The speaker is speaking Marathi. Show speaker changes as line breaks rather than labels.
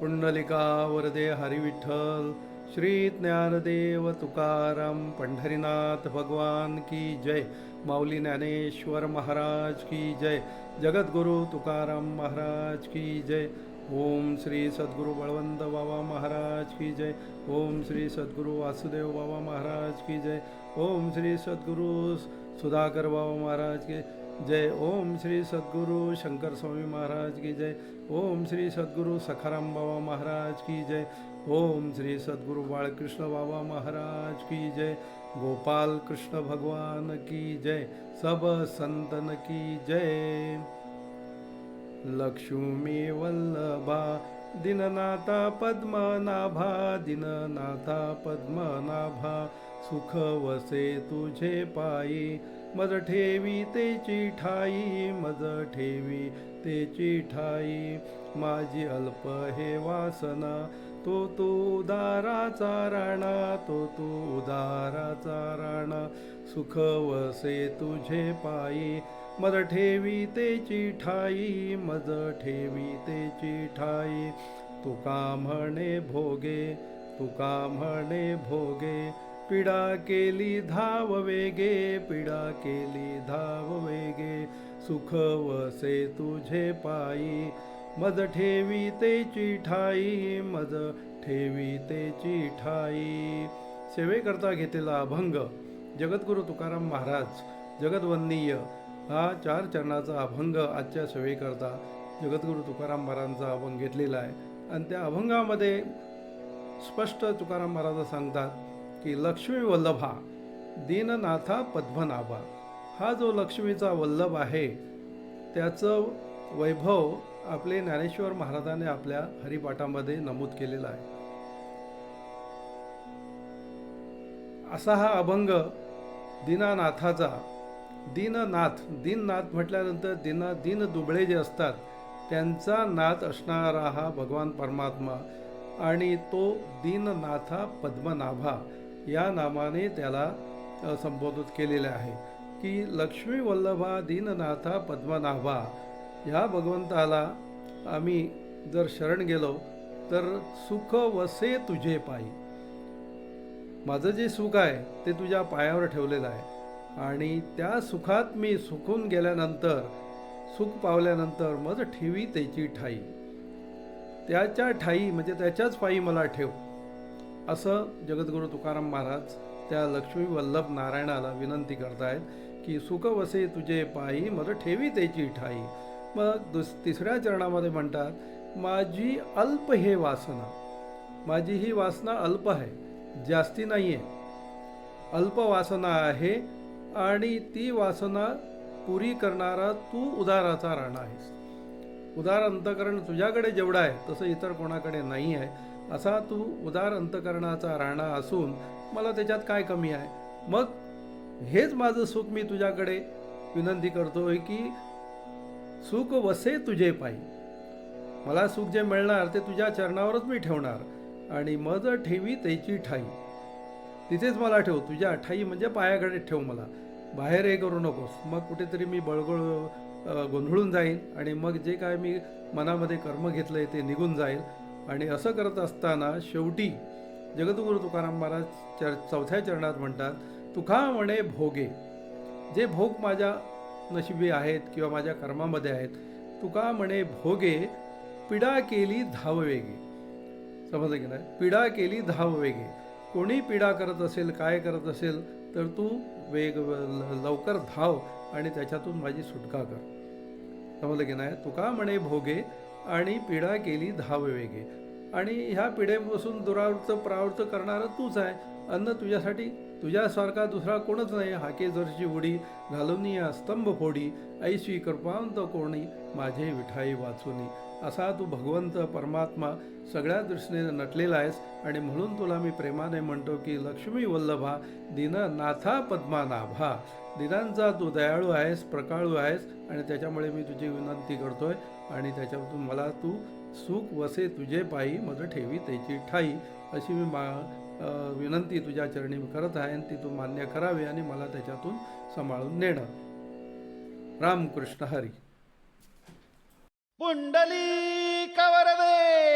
पुंडलिका वरदे हरिविठ्ठल श्री ज्ञानदेव तुकाराम पंढरीनाथ भगवान की जय माऊली ज्ञानेश्वर महाराज की जय जगद्गुरु तुकाराम महाराज की जय ओम श्री सद्गुरु बळवंत बाबा महाराज की जय ओम श्री सद्गुरु वासुदेव बाबा महाराज की जय ओम श्री सद्गुरु सुधाकर बाबा महाराज की जय ओम श्री सदगुरु शंकर स्वामी महाराज की जय। ओम श्री सदगुरु सखाराम बाबा महाराज की जय। ओम श्री सद्गुरु बाळकृष्ण बाबा महाराज की जय। गोपाल कृष्ण भगवान की जय। सब संतन की जय। लक्ष्मी वल्लभा, दिननाथा पद्मनाभा दिननाथा पद्मनाभा। सुख वसे तुझे पायी. मज ठेवी तेची ठाई मज ठेवी तेची ठाई माझी अल्प हे वासना तो तू उदाराचा राणा तो तू उदाराचा राणा. सुख वसे तुझे पायी. मज ठेवी तेची ठाई मज ठेवी तेची ठाई तुका म्हणे भोगे तुका म्हणे भोगे. पिडा केली धाव वेगे पिडा केली धाव वेगे. सुख वसे तुझे पायी मज ठेवी ते चिठाई मज ठेवी ते चिठाई. सेवेकरता घेतलेला अभंग जगद्गुरु तुकाराम महाराज जगदवंदनीय हा चार चरणाचा अभंग आजच्या सेवेकरता जगद्गुरु तुकाराम महाराजांचा अभंग घेतलेला आहे. आणि त्या अभंगामध्ये स्पष्ट तुकाराम महाराज सांगतात की लक्ष्मी वल्लभा दीननाथा पद्मनाभा हा जो लक्ष्मीचा वल्लभ आहे त्याचं वैभव आपले ज्ञानेश्वर महाराजाने आपल्या हरिपाठामध्ये नमूद केलेला आहे. असा हा अभंग दीनानाथाचा दीननाथ दीननाथ म्हटल्यानंतर दिन दीन दुबळे जे असतात त्यांचा नाथ असणारा हा भगवान परमात्मा आणि तो दीननाथा पद्मनाभा या नामाने त्याला संबोधित केलेले आहे. की लक्ष्मी वल्लभा दीननाथा पद्मनाभा ह्या भगवंताला आम्ही जर शरण गेलो तर सुख वसे तुझे पायी. माझं जे सुख आहे ते तुझ्या पायावर ठेवलेलं आहे. आणि त्या सुखात मी सुखून गेल्यानंतर सुख पावल्यानंतर मग ठेवी त्याची ठाई. त्याच्या ठाई म्हणजे त्याच्याच पायी मला ठेव. असं जगद्गुरु तुकाराम महाराज त्या लक्ष्मी वल्लभ नारायणाला विनंती करतायत की सुख वसे तुझे पायी मग ठेवी त्याची ठाई मग दुस तिसऱ्या चरणामध्ये म्हणतात माझी अल्प हे वासना माझी ही वासना अल्प आहे जास्ती नाही आहे अल्प वासना आहे आणि ती वासना पुरी करणारा तू उदाराचा राणा आहेस. उदार अंतकरण तुझ्याकडे जेवढं आहे तसं इतर कोणाकडे नाही आहे. असा तू उदार अंतकरणाचा राणा असून मला त्याच्यात काय कमी आहे? मग हेच माझं सुख मी तुझ्याकडे विनंती करतोय की सुख वसे तुझे पायी. मला सुख जे मिळणार ते तुझ्या चरणावरच मी ठेवणार आणि मग ठेवी त्याची ठाई. तिथेच मला ठेव तुझ्या ठाई म्हणजे पायाकडे ठेव मला. बाहेर हे करू नकोस. मग कुठेतरी मी बळगळ गोंधळून जाईन आणि मग जे काय मी मनामध्ये कर्म घेतलंय ते निघून जाईल. आणि असं करत असताना शेवटी जगद्गुरु तुकाराम महाराज चर चौथ्या चरणात म्हणतात तुका म्हणे भोगे. जे भोग माझ्या नशिबी आहेत किंवा माझ्या कर्मामध्ये आहेत तुका म्हणे भोगे पिडा केली धाव वेगे. समजलं की नाही? पिडा केली धाव वेगे. कोणी पिडा करत असेल काय करत असेल तर तू वेग ल- लवकर धाव आणि त्याच्यातून माझी सुटका कर. समजलं की नाही? तुका म्हणे भोगे आणि पिढा केली धाव वेगे. आणि ह्या पिढेपासून दुरावृत्त प्रावृत्त करणारं तूच आहे. अन्न तुझ्यासाठी. तुझ्यासारखा दुसरा कोणच नाही. हाके जरची उडी घालून या स्तंभ फोडी. ऐशी कृपांत कोणी माझे विठाई वाचूनी. असा तू भगवंत परमात्मा सगळ्या दृष्टीने नटलेला आहेस आणि म्हणून तुला मी प्रेमाने म्हणतो की लक्ष्मी वल्लभा दीननाथा पद्मानाभा. दिनांचा तू दयाळू आहेस प्रकाळू आहेस आणि त्याच्यामुळे मी तुझी विनंती करतोय आणि त्याच्यातून मला तू सुख वसे तुझे पायी मज ठेवी त्याची ठाई. अशी मी मा विनंती तुझ्या चरणी मी करत आहे आणि ती तू मान्य करावी आणि मला त्याच्यातून सांभाळून नेणं. रामकृष्ण हरी.
पुंडली कवरदे